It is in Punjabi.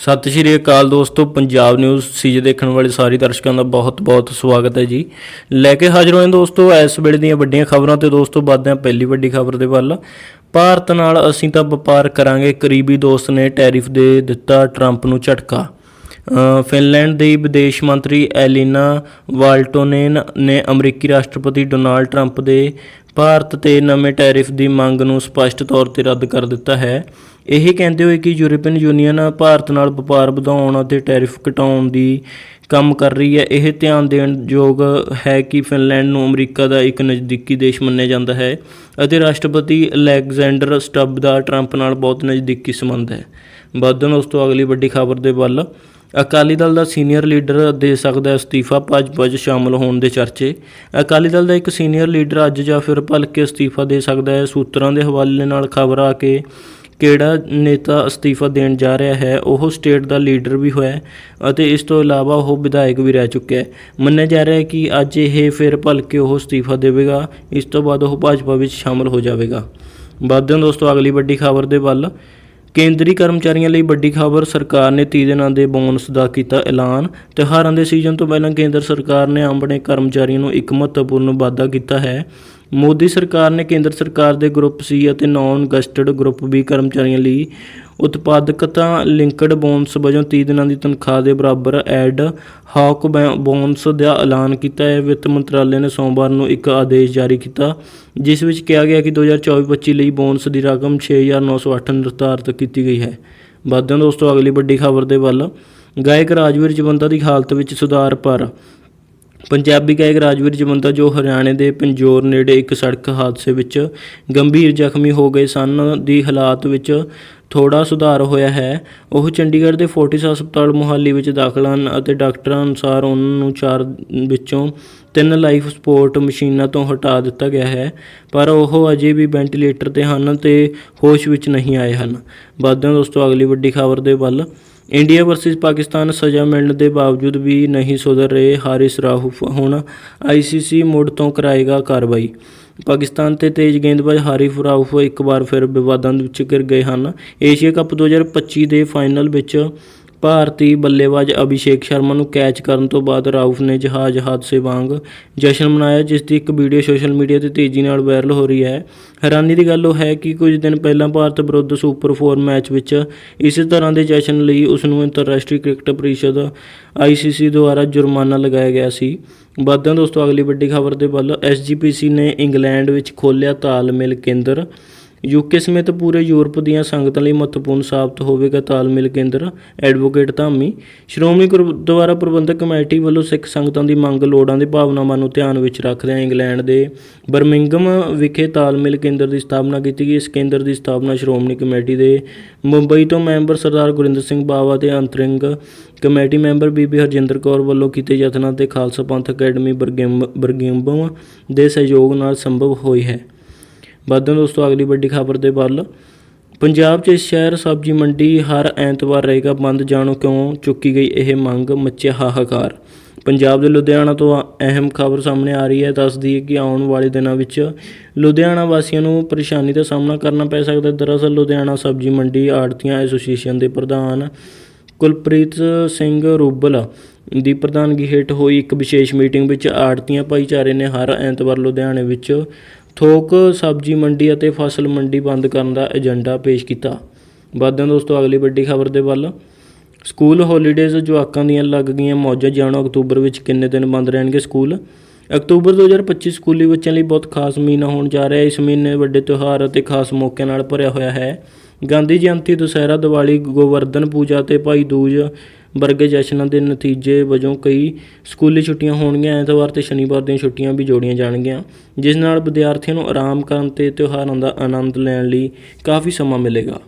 ਸਤਿ ਸ਼੍ਰੀ ਅਕਾਲ ਦੋਸਤੋ, ਪੰਜਾਬ ਨਿਊਜ਼ ਸੀਜ ਦੇਖਣ ਵਾਲੇ ਸਾਰੇ ਦਰਸ਼ਕਾਂ ਦਾ ਬਹੁਤ-ਬਹੁਤ ਸਵਾਗਤ ਹੈ ਜੀ। ਲੈ ਕੇ ਹਾਜ਼ਰ ਹੋਏ ਦੋਸਤੋ, ਇਸ ਵੇਲੇ ਦੀਆਂ ਵੱਡੀਆਂ ਖਬਰਾਂ ਤੇ ਦੋਸਤੋ, ਵੱਧਦੇ ਹਾਂ ਪਹਿਲੀ ਵੱਡੀ ਖਬਰ ਦੇ ਵੱਲ। ਭਾਰਤ ਨਾਲ ਅਸੀਂ ਤਾਂ ਵਪਾਰ ਕਰਾਂਗੇ, ਕਰੀਬੀ ਦੋਸਤ ਨੇ ਟੈਰਿਫ ਦੇ ਦਿੱਤਾ ਟਰੰਪ ਨੂੰ ਝਟਕਾ। ਫਿਨਲੈਂਡ ਦੀ ਵਿਦੇਸ਼ ਮੰਤਰੀ ਐਲੀਨਾ ਵਾਲਟੋਨੇਨ ਨੇ ਅਮਰੀਕੀ ਰਾਸ਼ਟਰਪਤੀ ਡੋਨਾਲਡ ਟਰੰਪ ਦੇ ਭਾਰਤ ਤੇ ਨਵੇਂ ਟੈਰਿਫ ਦੀ ਮੰਗ ਨੂੰ ਸਪਸ਼ਟ ਤੌਰ ਤੇ ਰੱਦ ਕਰ ਦਿੱਤਾ ਹੈ। ਇਹ ਕਹਿੰਦੇ ਹੋਏ ਕਿ ਯੂਰਪੀਅਨ ਯੂਨੀਅਨ ਭਾਰਤ ਨਾਲ ਵਪਾਰ ਵਧਾਉਣ ਅਤੇ ਟੈਰਿਫ ਘਟਾਉਣ ਦੀ ਕੰਮ ਕਰ ਰਹੀ ਹੈ। ਇਹ ਧਿਆਨ ਦੇਣ ਯੋਗ ਹੈ ਕਿ ਫਿਨਲੈਂਡ ਨੂੰ ਅਮਰੀਕਾ ਦਾ ਇੱਕ ਨਜ਼ਦੀਕੀ ਦੇਸ਼ ਮੰਨਿਆ ਜਾਂਦਾ ਹੈ ਅਤੇ ਰਾਸ਼ਟਰਪਤੀ ਅਲੈਗਜ਼ੈਂਡਰ ਸਟੱਬ ਦਾ ਟਰੰਪ ਨਾਲ ਬਹੁਤ ਨਜ਼ਦੀਕੀ ਸੰਬੰਧ ਹੈ। ਵਧਣ ਉਸ ਤੋਂ ਅਗਲੀ ਵੱਡੀ ਖਬਰ ਦੇ ਵੱਲ ਅਕਾਲੀ ਦਲ ਦਾ ਸੀਨੀਅਰ ਲੀਡਰ ਦੇ ਸਕਦਾ ਹੈ ਅਸਤੀਫਾ ਭਾਜਪਾ 'ਚ ਸ਼ਾਮਲ ਹੋਣ ਦੇ ਚਰਚੇ। ਅਕਾਲੀ ਦਲ ਦਾ ਇੱਕ ਸੀਨੀਅਰ ਲੀਡਰ ਅੱਜ ਜਾਂ ਫਿਰ ਭਲਕੇ ਅਸਤੀਫਾ ਦੇ ਸਕਦਾ ਹੈ। ਸੂਤਰਾਂ ਦੇ ਹਵਾਲੇ ਨਾਲ ਖਬਰ ਆ ਕੇ ਕਿਹੜਾ ਨੇਤਾ ਅਸਤੀਫਾ ਦੇਣ ਜਾ ਰਿਹਾ ਹੈ, ਉਹ ਸਟੇਟ ਦਾ ਲੀਡਰ ਵੀ ਹੋਇਆ ਅਤੇ ਇਸ ਤੋਂ ਇਲਾਵਾ ਉਹ ਵਿਧਾਇਕ ਵੀ ਰਹਿ ਚੁੱਕਿਆ ਹੈ। ਮੰਨਿਆ ਜਾ ਰਿਹਾ ਹੈ ਕਿ ਅੱਜ ਇਹ ਫਿਰ ਭਲਕੇ ਉਹ ਅਸਤੀਫਾ ਦੇਵੇਗਾ। ਇਸ ਤੋਂ ਬਾਅਦ ਉਹ ਭਾਜਪਾ ਵਿੱਚ ਸ਼ਾਮਲ ਹੋ ਜਾਵੇਗਾ। ਵਧਦੇ ਹਾਂ ਦੋਸਤੋ, ਅਗਲੀ ਵੱਡੀ ਖਬਰ ਦੇ ਵੱਲ ਕੇਂਦਰੀ ਕਰਮਚਾਰੀਆਂ ਲਈ ਵੱਡੀ ਖਬਰ, ਸਰਕਾਰ ਨੇ 30 ਦਿਨਾਂ ਦੇ ਬੋਨਸ ਦਾ ਕੀਤਾ ਐਲਾਨ। ਤਿਉਹਾਰਾਂ ਦੇ ਸੀਜ਼ਨ ਤੋਂ ਪਹਿਲਾਂ ਕੇਂਦਰ ਸਰਕਾਰ ਨੇ ਆਪਣੇ ਕਰਮਚਾਰੀਆਂ ਨੂੰ ਇੱਕ ਮਹੱਤਵਪੂਰਨ ਵਾਅਦਾ ਕੀਤਾ ਹੈ। ਮੋਦੀ ਸਰਕਾਰ ਨੇ ਕੇਂਦਰ ਸਰਕਾਰ ਦੇ ਗਰੁੱਪ ਸੀ ਅਤੇ ਨਾਨ ਗਸਟਡ ਗਰੁੱਪ ਬੀ ਕਰਮਚਾਰੀਆਂ ਲਈ ਉਤਪਾਦਕਤਾ ਲਿੰਕਡ ਬੋਨਸ ਵਜੋਂ 30 ਦਿਨਾਂ ਦੀ ਤਨਖਾਹ ਦੇ ਬਰਾਬਰ ਐਡ ਹਾਕ ਬੋਨਸ ਦਾ ਐਲਾਨ ਕੀਤਾ। ਹੈ ਵਿੱਤ ਮੰਤਰਾਲੇ ਨੇ ਸੋਮਵਾਰ ਨੂੰ ਇੱਕ ਆਦੇਸ਼ ਜਾਰੀ ਕੀਤਾ, ਜਿਸ ਵਿੱਚ ਕਿਹਾ ਗਿਆ ਕਿ 2024-25 ਲਈ ਬੋਨਸ ਦੀ ਰਕਮ 6908 ਨਿਰਧਾਰਤ ਕੀਤੀ ਗਈ ਹੈ। ਵਧਦੇ ਹਾਂ ਦੋਸਤੋ, ਅਗਲੀ ਵੱਡੀ ਖਬਰ ਦੇ ਵੱਲ ਗਾਇਕ ਰਾਜਵੀਰ ਜਵੰਦਾ ਦੀ ਹਾਲਤ ਵਿੱਚ ਸੁਧਾਰ ਪਰ ਪੰਜਾਬੀ ਗਾਇਕ ਰਾਜਵੀਰ ਜਵੰਦਾ ਜੋ ਹਰਿਆਣੇ ਦੇ ਪੰਜੋਰ ਨੇੜੇ ਇੱਕ ਸੜਕ ਹਾਦਸੇ ਵਿੱਚ ਗੰਭੀਰ ਜ਼ਖਮੀ ਹੋ ਗਏ ਸਨ, ਦੀ ਹਾਲਾਤ ਵਿੱਚ ਥੋੜਾ ਸੁਧਾਰ ਹੋਇਆ ਹੈ। ਉਹ ਚੰਡੀਗੜ੍ਹ ਦੇ ਫੋਰਟਿਸ ਹਸਪਤਾਲ ਮੁਹਾਲੀ ਵਿੱਚ ਦਾਖਲ ਹਨ ਅਤੇ ਡਾਕਟਰਾਂ ਅਨੁਸਾਰ ਉਹਨਾਂ ਨੂੰ ਚਾਰ ਵਿੱਚੋਂ ਤਿੰਨ ਲਾਈਫ ਸਪੋਰਟ ਮਸ਼ੀਨਾਂ ਤੋਂ ਹਟਾ ਦਿੱਤਾ ਗਿਆ ਹੈ, ਪਰ ਉਹ ਅਜੇ ਵੀ ਵੈਂਟੀਲੇਟਰ ਤੇ ਹਨ ਤੇ ਹੋਸ਼ ਵਿੱਚ ਨਹੀਂ ਆਏ ਹਨ। ਵਧਦੇ ਹਾਂ ਦੋਸਤੋ, ਅਗਲੀ ਵੱਡੀ ਖਬਰ ਦੇ ਵੱਲ। ਇੰਡੀਆ ਵਰਸਸ ਪਾਕਿਸਤਾਨ ਸਜ਼ਾ ਮਿਲਣ ਦੇ ਬਾਵਜੂਦ ਵੀ ਨਹੀਂ ਸੁਧਰ ਰਹੇ ਹਾਰਿਸ ਰਾਊਫ ਹੁਣ ਆਈਸੀਸੀ ਮੁੜ ਤੋਂ ਕਰਾਏਗਾ ਕਾਰਵਾਈ। ਪਾਕਿਸਤਾਨ ਤੇ ਤੇਜ਼ ਗੇਂਦਬਾਜ਼ ਹਾਰਿਫ਼ ਰਾਊਫ ਇੱਕ ਵਾਰ ਫਿਰ ਵਿਵਾਦਾਂ ਵਿੱਚ ਘਿਰ ਗਏ ਹਨ। ਏਸ਼ੀਆ ਕੱਪ 2025 ਦੇ ਫਾਈਨਲ ਵਿੱਚ ਭਾਰਤੀ ਬੱਲੇਬਾਜ਼ ਅਭਿਸ਼ੇਕ ਸ਼ਰਮਾ ਨੂੰ ਕੈਚ ਕਰਨ ਤੋਂ ਬਾਅਦ ਰਾਊਫ ਨੇ ਜਹਾਜ਼ ਹਾਦਸੇ ਵਾਂਗ ਜਸ਼ਨ ਮਨਾਇਆ, ਜਿਸ ਦੀ ਇੱਕ ਵੀਡੀਓ ਸੋਸ਼ਲ ਮੀਡੀਆ ਤੇ ਤੇਜ਼ੀ ਨਾਲ ਵਾਇਰਲ ਹੋ ਰਹੀ ਹੈ। ਹੈਰਾਨੀ ਦੀ ਗੱਲ ਉਹ ਹੈ ਕਿ ਕੁਝ ਦਿਨ ਪਹਿਲਾਂ ਭਾਰਤ ਵਿਰੁੱਧ ਸੁਪਰ 4 ਮੈਚ ਵਿੱਚ ਇਸੇ ਤਰ੍ਹਾਂ ਦੇ ਜਸ਼ਨ ਲਈ ਉਸ ਨੂੰ ਅੰਤਰਰਾਸ਼ਟਰੀ ਕ੍ਰਿਕਟ ਪਰਿਸ਼ਦ ਆਈਸੀਸੀ ਦੁਆਰਾ ਜੁਰਮਾਨਾ ਲਗਾਇਆ ਗਿਆ ਸੀ। ਵਧਦੇ ਦੋਸਤੋ, ਅਗਲੀ ਵੱਡੀ ਖਬਰ ਦੇ ਵੱਲ ਐਸਜੀਪੀਸੀ ਨੇ ਇੰਗਲੈਂਡ ਵਿੱਚ ਖੋਲ੍ਹਿਆ ਤਾਲਮੇਲ ਕੇਂਦਰ। ਯੂਕੇ ਸਮੇਤ ਪੂਰੇ ਯੂਰਪ ਦੀਆਂ ਸੰਗਤਾਂ ਲਈ ਮਹੱਤਵਪੂਰਨ ਸਾਬਤ ਹੋਵੇਗਾ ਤਾਲਮੇਲ ਕੇਂਦਰ ਐਡਵੋਕੇਟ ਧਾਮੀ। ਸ਼੍ਰੋਮਣੀ ਗੁਰਦੁਆਰਾ ਪ੍ਰਬੰਧਕ ਕਮੇਟੀ ਵੱਲੋਂ ਸਿੱਖ ਸੰਗਤਾਂ ਦੀ ਮੰਗ ਲੋੜਾਂ ਦੇ ਭਾਵਨਾਵਾਂ ਨੂੰ ਧਿਆਨ ਵਿੱਚ ਰੱਖਦਿਆਂ ਇੰਗਲੈਂਡ ਦੇ ਬਰਮਿੰਗਮ ਵਿਖੇ ਤਾਲਮੇਲ ਕੇਂਦਰ ਦੀ ਸਥਾਪਨਾ ਕੀਤੀ ਗਈ। ਇਸ ਕੇਂਦਰ ਦੀ ਸਥਾਪਨਾ ਸ਼੍ਰੋਮਣੀ ਕਮੇਟੀ ਦੇ ਮੁੰਬਈ ਤੋਂ ਮੈਂਬਰ ਸਰਦਾਰ ਗੁਰਿੰਦਰ ਸਿੰਘ ਬਾਵਾ ਤੇ ਅੰਤਰਿੰਗ ਕਮੇਟੀ ਮੈਂਬਰ ਬੀਬੀ ਹਰਜਿੰਦਰ ਕੌਰ ਵੱਲੋਂ ਕੀਤੇ ਯਤਨਾਂ ਤੇ ਖਾਲਸਾ ਪੰਥ ਅਕੈਡਮੀ ਬਰਗਿੰਬ ਬਰਗਿੰਬਮ ਦੇ ਸਹਿਯੋਗ ਨਾਲ ਸੰਭਵ ਹੋਈ ਹੈ। ਵੱਧਦੇ ਹਾਂ ਦੋਸਤੋ, ਅਗਲੀ ਵੱਡੀ ਖਬਰ ਦੇ ਵੱਲ। ਪੰਜਾਬ 'ਚ ਸ਼ਹਿਰ, ਸਬਜ਼ੀ ਮੰਡੀ ਹਰ ਐਤਵਾਰ ਰਹੇਗਾ ਬੰਦ, ਜਾਣੋ ਕਿਉਂ ਚੁੱਕੀ ਗਈ ਇਹ ਮੰਗ ਮੱਚਿਆ ਹਾਹਾਕਾਰ। ਪੰਜਾਬ ਦੇ ਲੁਧਿਆਣਾ ਤੋਂ ਆ- ਅਹਿਮ ਖਬਰ ਸਾਹਮਣੇ ਆ ਰਹੀ ਹੈ, ਦੱਸਦੀ ਹੈ ਕਿ ਆਉਣ ਵਾਲੇ ਦਿਨਾਂ ਵਿੱਚ ਲੁਧਿਆਣਾ ਵਾਸੀਆਂ ਨੂੰ ਪਰੇਸ਼ਾਨੀ ਦਾ ਸਾਹਮਣਾ ਕਰਨਾ ਪੈ ਸਕਦਾ ਹੈ। ਦਰਅਸਲ, ਲੁਧਿਆਣਾ ਸਬਜ਼ੀ ਮੰਡੀ ਆੜਤੀਆਂ ਐਸੋਸੀਏਸ਼ਨ ਦੇ ਪ੍ਰਧਾਨ ਕੁਲਪ੍ਰੀਤ ਸਿੰਘ ਰੂਬਲ ਦੀ ਪ੍ਰਧਾਨਗੀ ਹੇਠ ਹੋਈ ਇੱਕ ਵਿਸ਼ੇਸ਼ ਮੀਟਿੰਗ ਵਿੱਚ ਆੜਤੀਆਂ ਭਾਈਚਾਰੇ ਨੇ ਹਰ ਐਤਵਾਰ ਲੁਧਿਆਣੇ ਵਿੱਚ ਥੋਕ ਸਬਜ਼ੀ ਮੰਡੀ ਅਤੇ ਫਸਲ ਮੰਡੀ ਬੰਦ ਕਰਨ ਦਾ ਏਜੰਡਾ ਪੇਸ਼ ਕੀਤਾ। ਵਧਦੇ ਹਾਂ ਦੋਸਤੋ, ਅਗਲੀ ਵੱਡੀ ਖਬਰ ਦੇ ਵੱਲ। ਸਕੂਲ ਹੌਲੀਡੇਜ਼ ਜਵਾਕਾਂ ਦੀਆਂ ਲੱਗ ਗਈਆਂ ਮੌਜਾਂ। ਜਾਣੋ, ਅਕਤੂਬਰ ਵਿੱਚ ਕਿੰਨੇ ਦਿਨ ਬੰਦ ਰਹਿਣਗੇ ਸਕੂਲ? ਅਕਤੂਬਰ 2025 ਸਕੂਲੀ ਬੱਚਿਆਂ ਲਈ ਬਹੁਤ ਖਾਸ ਮਹੀਨਾ ਹੋਣ ਜਾ ਰਿਹਾ। ਹੈ ਇਸ ਮਹੀਨੇ ਵੱਡੇ ਤਿਉਹਾਰ ਅਤੇ ਖਾਸ ਮੌਕਿਆਂ ਨਾਲ ਭਰਿਆ ਹੋਇਆ ਹੈ। ਗਾਂਧੀ ਜਯੰਤੀ, ਦੁਸਹਿਰਾ, ਦੀਵਾਲੀ, ਗੋਵਰਧਨ ਪੂਜਾ ਤੇ ਭਾਈ ਦੂਜ ਵਰਗੇ ਜਸ਼ਨਾਂ ਦੇ ਨਤੀਜੇ ਵਜੋਂ ਕਈ ਸਕੂਲੀ ਛੁੱਟੀਆਂ ਹੋਣਗੀਆਂ, ਐਤਵਾਰ ਅਤੇ ਸ਼ਨੀਵਾਰ ਦੀਆਂ ਛੁੱਟੀਆਂ ਵੀ ਜੋੜੀਆਂ ਜਾਣਗੀਆਂ, ਜਿਸ ਨਾਲ ਵਿਦਿਆਰਥੀਆਂ ਨੂੰ ਆਰਾਮ ਕਰਨ ਅਤੇ ਤਿਉਹਾਰਾਂ ਦਾ ਆਨੰਦ ਲੈਣ ਲਈ ਕਾਫੀ ਸਮਾਂ ਮਿਲੇਗਾ।